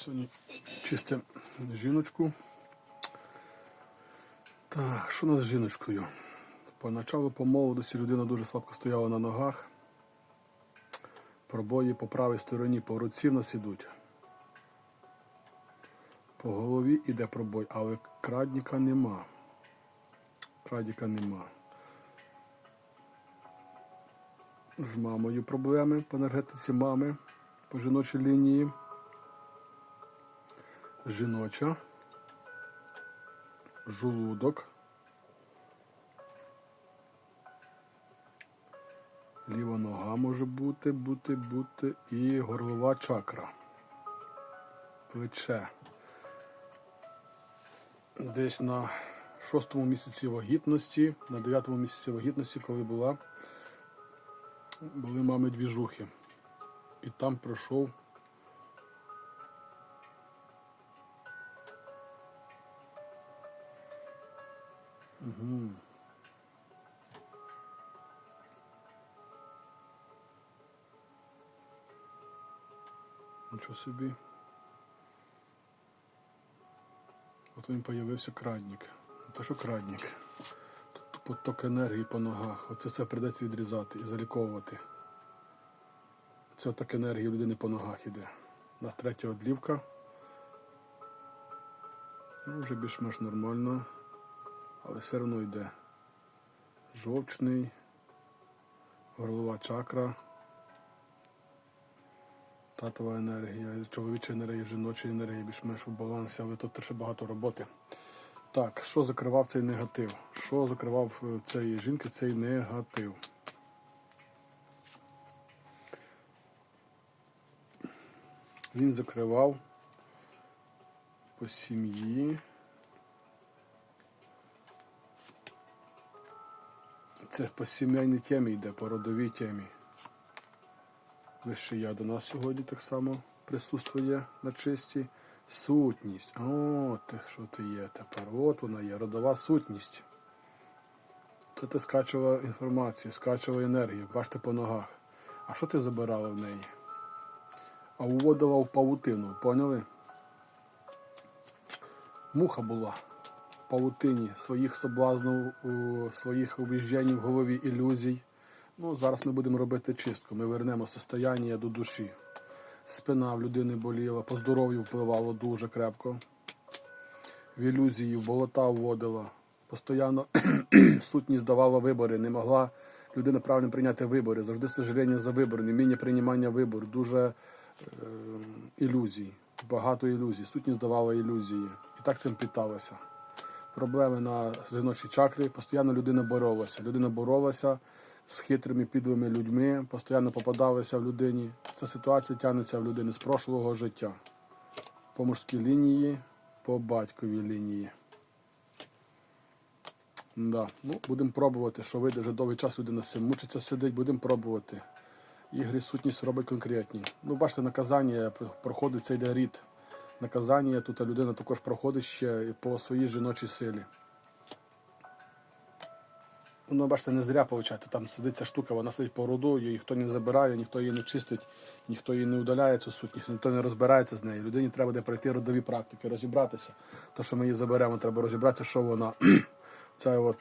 Сьогодні чистимо жіночку. Так, що нас з жіночкою? Поначалу по молодості людина дуже слабко стояла на ногах. Пробої по правій стороні, по руці в нас ідуть. По голові іде пробой, але крадніка нема. Крадіка нема. З мамою проблеми по енергетиці мами по жіночій лінії. Жіноча. Жолудок. Ліва нога може бути, бути, бути. І горлова чакра. Плече. Десь на шостому місяці вагітності, на дев'ятому місяці вагітності, коли була, були мами двіжухи. І там пройшов Угу. Нічого собі. От він появився крадник. Не то що крадник. Тут поток енергії по ногах. Оце це придеться відрізати і заліковувати. Це так енергії людини по ногах іде. На третя одлівка. Ну, вже більш-менш нормально але все одно йде жовчний, горлова чакра, татова енергія, чоловіча енергія, жіноча енергія, більш-менш у балансі, але тут ще багато роботи. Так, що закривав цей негатив? Що закривав е, цієї жінки цей негатив? Він закривав по сім'ї. Це по сімейній темі йде, по родовій темі. Вище я до нас сьогодні так само присутствує на чисті. Сутність. О, ти що ти є тепер? От вона є, родова сутність. Це ти скачувала інформацію, скачувала енергію, бачите по ногах. А що ти забирала в неї? А уводила в павутину, поняли? Муха була павутині своїх соблазнів, своїх убіждень в голові ілюзій. Ну, Зараз ми будемо робити чистку. Ми вернемо состояння до душі. Спина в людини боліла, по здоров'ю впливало дуже крепко. В ілюзії, в болота вводила. Постоянно сутність давала вибори, не могла людина правильно прийняти вибори. Завжди сожаління за вибори, неміння приймання вибору, дуже е, ілюзій, багато ілюзій. Сутність давала ілюзії. І так цим питалася проблеми на жіночій чакрі. Постійно людина боролася. Людина боролася з хитрими підлими людьми, постійно попадалася в людині. Ця ситуація тягнеться в людини з прошлого життя. По мужській лінії, по батьковій лінії. Да. Ну, Будемо пробувати, що вийде вже довгий час людина з мучиться, сидить, будемо пробувати. Ігри сутність робить конкретні. Ну, бачите, наказання проходить цей йде рід наказання. Тут людина також проходить ще по своїй жіночій силі. Ну, бачите, не зря виходить. Там сидить ця штука, вона сидить по роду, її ніхто не забирає, ніхто її не чистить, ніхто її не удаляє цю сутність, ніхто не розбирається з нею. Людині треба буде пройти родові практики, розібратися. То, що ми її заберемо, треба розібратися, що вона. Це от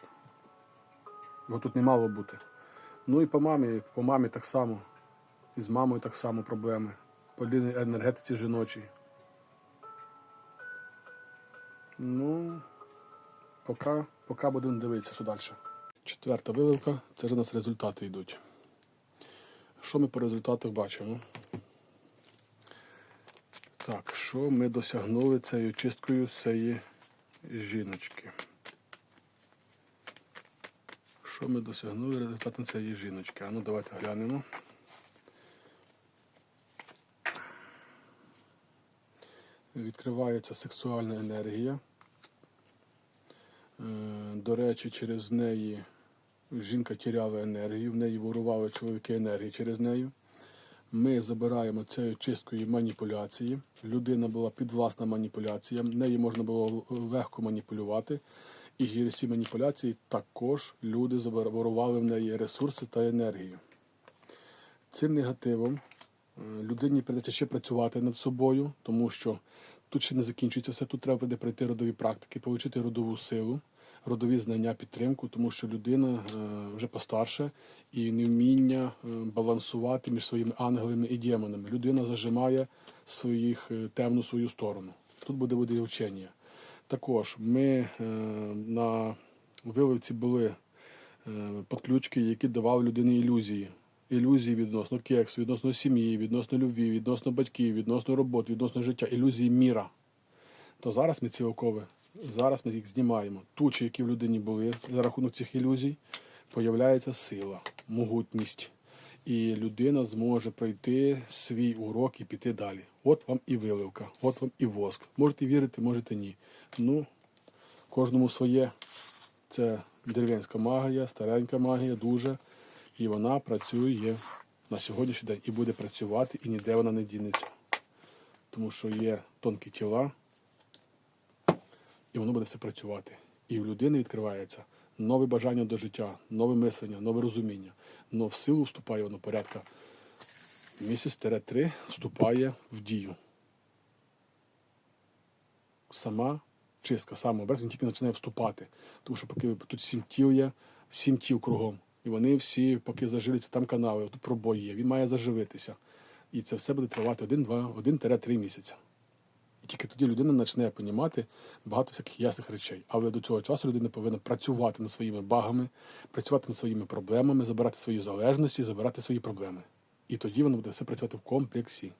його тут не мало бути. Ну і по мамі, по мамі так само. І з мамою так само проблеми. По енергетиці жіночій. Ну, поки, поки будемо дивитися, що далі. Четверта виливка, це вже у нас результати йдуть. Що ми по результатах бачимо? Так, що ми досягнули цією чисткою цієї жіночки? Що ми досягнули результатом цієї жіночки? А ну давайте глянемо. Відкривається сексуальна енергія. Е, до речі, через неї жінка тіряла енергію, в неї ворували чоловіки енергії через неї. Ми забираємо цією чисткою маніпуляції. Людина була підвласна маніпуляціям, неї можна було легко маніпулювати. І через ці маніпуляції також люди ворували в неї ресурси та енергію. Цим негативом Е, Людині прийдеться ще працювати над собою, тому що тут ще не закінчується все. Тут треба буде пройти родові практики, отримати родову силу, родові знання, підтримку, тому що людина е, вже постарше і невміння е, балансувати між своїми ангелами і демонами. Людина зажимає своїх е, темну свою сторону. Тут буде буде вчення. Також ми на виливці були подключки, які давали людині ілюзії. Ілюзії відносно кексу, відносно сім'ї, відносно любві, відносно батьків, відносно роботи, відносно життя, ілюзії міра. То зараз ми ці окови, зараз ми їх знімаємо. Тучі, які в людині були за рахунок цих ілюзій, появляється сила, могутність. І людина зможе пройти свій урок і піти далі. От вам і виливка, от вам і воск. Можете вірити, можете ні. Ну, кожному своє. Це дерев'янська магія, старенька магія, дуже. І вона працює на сьогоднішній день і буде працювати, і ніде вона не дінеться. Тому що є тонкі тіла, і воно буде все працювати. І в людини відкривається нове бажання до життя, нове мислення, нове розуміння. Но в силу вступає воно порядка місяць-три вступає в дію. Сама чистка, сам образ, тільки починає вступати. Тому що поки тут сім тіл є, сім тіл кругом. І вони всі, поки заживляться, там канали, тут пробої є. Він має заживитися. І це все буде тривати один-два, один-три місяця. І тільки тоді людина почне понімати багато всяких ясних речей. Але до цього часу людина повинна працювати над своїми багами, працювати над своїми проблемами, забирати свої залежності, забирати свої проблеми. І тоді воно буде все працювати в комплексі.